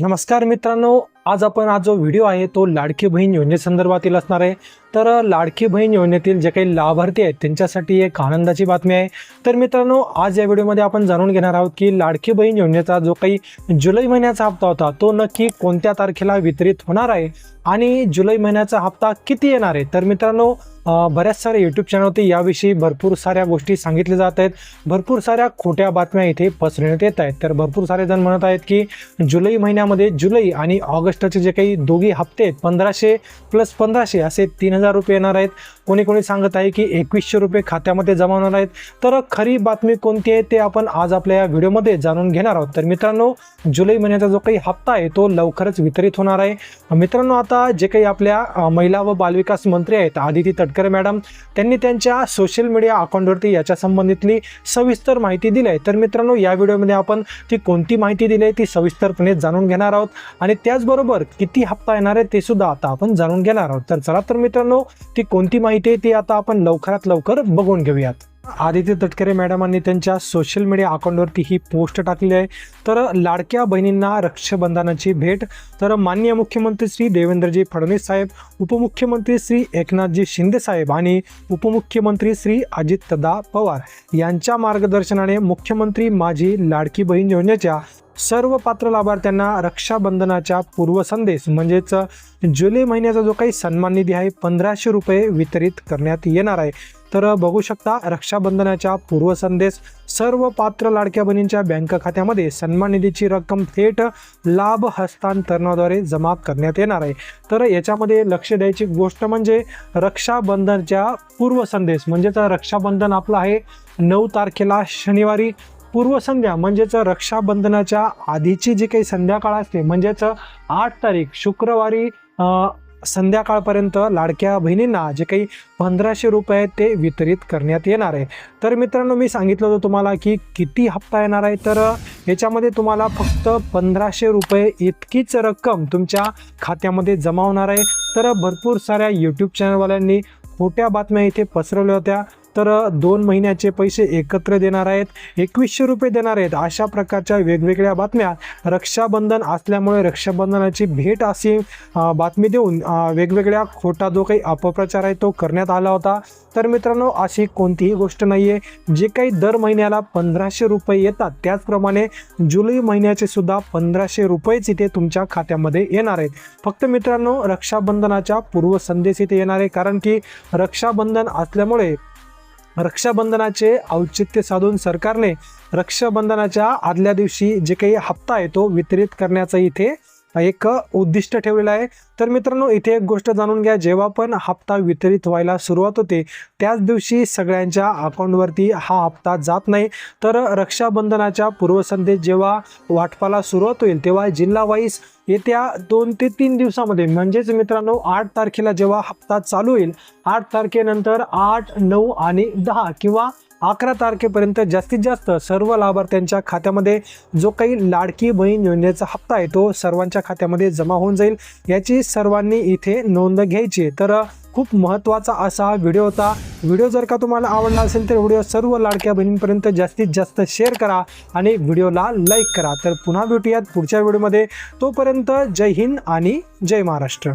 नमस्कार मित्रांनो आज आपण आज जो व्हिडिओ आहे तो लाडकी बहीण योजनेसंदर्भातील असणार आहे. तर लाडकी बहीण योजनेतील जे काही लाभार्थी आहेत त्यांच्यासाठी एक आनंदाची बातमी आहे. तर मित्रांनो आज या व्हिडिओमध्ये आपण जाणून घेणार आहोत की लाडकी बहीण योजनेचा जो काही जुलै महिन्याचा हप्ता होता तो नक्की कोणत्या तारखेला वितरित होणार आहे आणि जुलै महिन्याचा हप्ता किती येणार आहे? तर मित्रांनो बऱ्याच साऱ्या यूट्यूब चॅनलवरती याविषयी भरपूर साऱ्या गोष्टी सांगितल्या जात आहेत. भरपूर साऱ्या खोट्या बातम्या इथे पसरण्यात येत आहेत. तर भरपूर सारे जण म्हणत आहेत की जुलै महिन्यामध्ये जुलै आणि ऑगस्ट ऑगस्टचे जे काही दोघी हप्ते आहेत पंधराशे प्लस पंधराशे असे तीन हजार रुपये येणार आहेत. कोणी कोणी सांगत आहे की एकवीसशे रुपये खात्यामध्ये जमा होणार आहेत. तर खरी बातमी कोणती आहे ते आपण आज आपल्या या व्हिडिओमध्ये जाणून घेणार आहोत. तर मित्रांनो जुलै महिन्याचा जो काही हप्ता आहे तो लवकरच वितरित होणार आहे. मित्रांनो आता जे काही आपल्या महिला व बालविकास मंत्री आहेत आदिती तटकरे मॅडम त्यांनी त्यांच्या सोशल मीडिया अकाउंटवरती याच्या संबंधितली सविस्तर माहिती दिली आहे. तर मित्रांनो या व्हिडिओमध्ये आपण ती कोणती माहिती दिली आहे ती सविस्तरपणे जाणून घेणार आहोत. आणि त्याचबरोबर किती हप्ता येणार आहे ते सुद्धा आता आपण जाणून घेणार आहोत. तर चला तर मित्रांनो ती कोणती माहिती आहे ती आता आपण लवकरात लवकर बघून घेऊयात. आदित्य तटकरे मॅडमांनी त्यांच्या सोशल मीडिया अकाउंटवरती ही पोस्ट टाकली आहे. तर लाडक्या बहिणींना रक्षाबंधनाची भेट. तर माननीय मुख्यमंत्री श्री देवेंद्रजी फडणवीस साहेब उपमुख्यमंत्री श्री एकनाथजी शिंदेसाहेब आणि उपमुख्यमंत्री श्री अजितदा पवार यांच्या मार्गदर्शनाने मुख्यमंत्री माझी लाडकी बहीण योजनेच्या सर्व पात्र लाभार्थ्यांना रक्षाबंधनाच्या पूर्वसंदेश म्हणजेच जुलै महिन्याचा जो काही सन्मान निधी आहे पंधराशे रुपये वितरित करण्यात येणार आहे. तर बघू शकता रक्षाबंधनाच्या पूर्वसंदेश सर्व पात्र लाडक्या बहिणींच्या बँक खात्यामध्ये सन्मान निधीची रक्कम थेट लाभ हस्तांतरणाद्वारे जमा करण्यात येणार आहे. तर याच्यामध्ये लक्ष द्यायची गोष्ट म्हणजे रक्षाबंधनच्या पूर्वसंदेश म्हणजेच रक्षाबंधन आपलं आहे नऊ तारखेला शनिवारी. पूर्वसंध्या म्हणजेच रक्षाबंधनाच्या आधीची जी काही संध्याकाळ असते म्हणजेच आठ तारीख शुक्रवारी संध्याकाळपर्यंत लाडक्या बहिणींना जे काही पंधराशे रुपये आहेत ते वितरित करण्यात येणार आहे. तर मित्रांनो मी सांगितलं होतं तुम्हाला की किती हप्ता येणार आहे? तर याच्यामध्ये तुम्हाला फक्त पंधराशे रुपये इतकीच रक्कम तुमच्या खात्यामध्ये जमा होणार आहे. तर भरपूर साऱ्या यूट्यूब चॅनलवाल्यांनी खोट्या बातम्या इथे पसरवल्या होत्या. तर दोन महिन्याचे पैसे एकत्र देणार आहेत एकवीसशे रुपये देणार आहेत अशा प्रकारच्या वेगवेगळ्या बातम्या रक्षाबंधन असल्यामुळे रक्षाबंधनाची भेट अशी बातमी देऊन वेगवेगळ्या खोटा जो काही अपप्रचार आहे तो करण्यात आला होता. तर मित्रांनो अशी कोणतीही गोष्ट नाही आहे जे काही दर महिन्याला पंधराशे रुपये येतात त्याचप्रमाणे जुलै महिन्याचे सुद्धा पंधराशे रुपयेच इथे तुमच्या खात्यामध्ये येणार आहेत. फक्त मित्रांनो रक्षाबंधनाच्या पूर्वसंदेश इथे येणार आहे कारण की रक्षाबंधन असल्यामुळे रक्षाबंधनाचे औचित्य साधून सरकारने रक्षाबंधनाच्या आदल्या दिवशी जे काही हप्ता आहे तो वितरित करण्याचा इथे एक उद्दिष्ट ठेवलेलं आहे. तर मित्रांनो इथे एक गोष्ट जाणून घ्या. जेव्हा पण हप्ता वितरित व्हायला सुरुवात होते त्याच दिवशी सगळ्यांच्या अकाउंटवरती हा हप्ता जात नाही. तर रक्षाबंधनाच्या पूर्वसंध्येत जेव्हा वाटपाला सुरुवात होईल तेव्हा जिल्हा वाईज येत्या दोन ते तीन दिवसामध्ये म्हणजेच मित्रांनो आठ तारखेला जेव्हा हप्ता चालू होईल आठ तारखेनंतर आठ नऊ आणि दहा किंवा अकरा तारखेपर्यंत जास्तीत जास्त सर्व लाभार्थ्यांच्या खात्यामध्ये जो काही लाडकी बहीण योजनेचा हप्ता आहे तो सर्वांच्या खात्यामध्ये जमा होऊन जाईल. याची सर्वांनी इथे नोंद घ्यायची तर खूप महत्त्वाचा असा हा व्हिडिओ होता. व्हिडिओ जर का तुम्हाला आवडला असेल तर व्हिडिओ सर्व लाडक्या बहिणींपर्यंत जास्तीत जास्त शेअर करा आणि व्हिडिओला लाईक करा. तर पुन्हा भेटूयात पुढच्या व्हिडिओमध्ये. तोपर्यंत जय हिंद आणि जय महाराष्ट्र.